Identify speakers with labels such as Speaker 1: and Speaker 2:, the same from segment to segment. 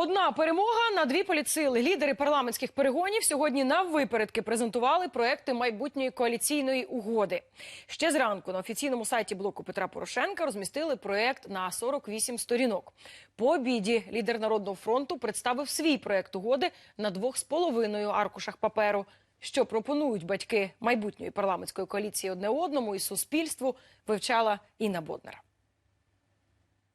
Speaker 1: Одна перемога на дві політсили. Лідери парламентських перегонів сьогодні на випередки презентували проекти майбутньої коаліційної угоди. Ще зранку на офіційному сайті блоку Петра Порошенка розмістили проект на 48 сторінок. По обіді лідер Народного фронту представив свій проект угоди на двох з половиною аркушах паперу. Що пропонують батьки майбутньої парламентської коаліції одне одному і суспільству, вивчала Інна Боднар.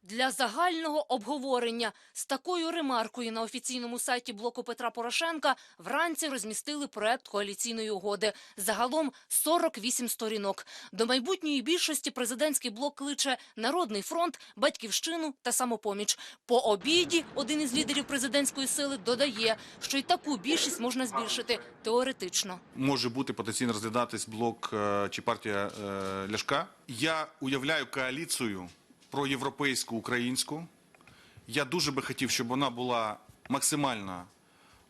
Speaker 2: Для загального обговорення з такою ремаркою на офіційному сайті блоку Петра Порошенка вранці розмістили проект коаліційної угоди. Загалом 48 сторінок. До майбутньої більшості президентський блок кличе Народний фронт, Батьківщину та самопоміч. По обіді один із лідерів президентської сили додає, що й таку більшість можна збільшити теоретично.
Speaker 3: може бути потенційно розглядатись блок е, чи партія е, Ляшка. Я уявляю коаліцію проєвропейську українську. Я дуже би хотів, щоб вона була максимальна е,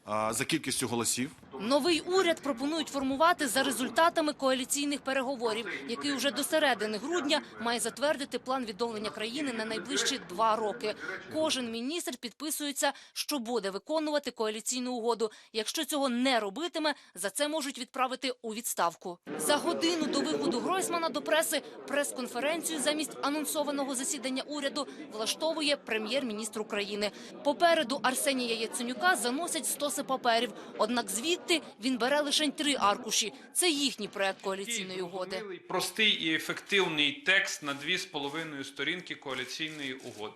Speaker 3: за кількістю голосів.
Speaker 2: Новий уряд пропонують формувати за результатами коаліційних переговорів, який уже до середини грудня має затвердити план відновлення країни на найближчі два роки. Кожен міністр підписується, що буде виконувати коаліційну угоду. Якщо цього не робитиме, за це можуть відправити у відставку. За годину до виходу Гройсмана до преси прес-конференцію замість анонсованого засідання уряду влаштовує прем'єр-міністр України. Попереду Арсенія Яценюка заносять стоси паперів. Однак звідти він бере лише три аркуші. Це їхній проект коаліційної угоди.
Speaker 4: Простий і ефективний текст на дві з половиною сторінки коаліційної угоди.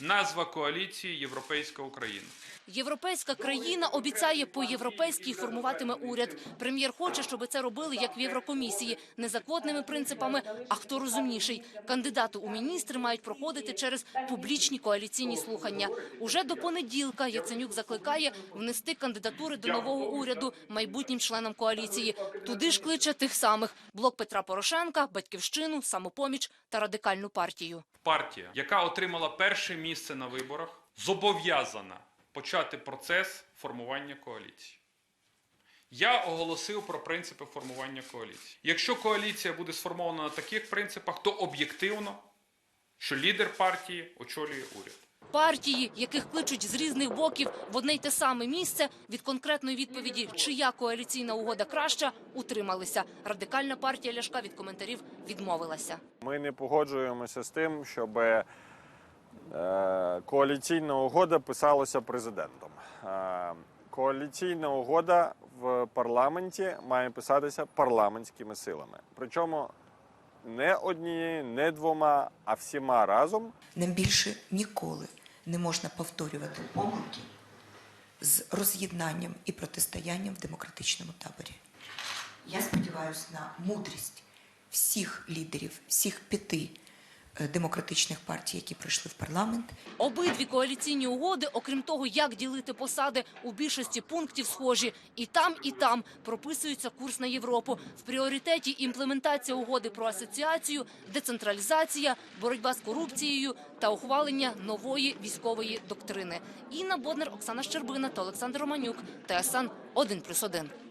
Speaker 4: Назва коаліції Європейська Україна.
Speaker 2: Європейська країна обіцяє по-європейськи формуватиме уряд. Прем'єр хоче, щоб це робили як в Єврокомісії, не за квотними принципами, а хто розумніший. Кандидати у міністри мають проходити через публічні коаліційні слухання. Уже до понеділка Яценюк закликає внести кандидатури до нового уряду майбутнім членам коаліції. Туди ж кличе тих самих блок Петра Порошенка, батьківщину, самопоміч та радикальну партію.
Speaker 4: Партія, яка отримала перше місце на виборах, зобов'язана почати процес формування коаліції. Я оголосив про принципи формування коаліції. Якщо коаліція буде сформована на таких принципах, то об'єктивно, що лідер партії очолює уряд.
Speaker 2: Партії, яких кличуть з різних боків в одне й те саме місце, від конкретної відповіді, чия коаліційна угода краща, утрималися. Радикальна партія Ляшка від коментарів відмовилася.
Speaker 5: Ми не погоджуємося з тим, щоб коаліційна угода писалася президентом. Е, коаліційна угода в парламенті має писатися парламентськими силами. Причому не однією, не двома, а всіма разом.
Speaker 6: Нам більше ніколи не можна повторювати помилки з роз'єднанням і протистоянням в демократичному таборі. Я сподіваюся на мудрість всіх лідерів, всіх п'яти демократичних партій, які прийшли в парламент,
Speaker 2: Обидві коаліційні угоди, окрім того, як ділити посади, у більшості пунктів схожі. І там, і там прописується курс на Європу. В пріоритеті імплементація угоди про асоціацію, децентралізація, боротьба з корупцією та ухвалення нової військової доктрини. Інна Боднер, Оксана Щербина та Олександр Романюк. ТСН 1+,1.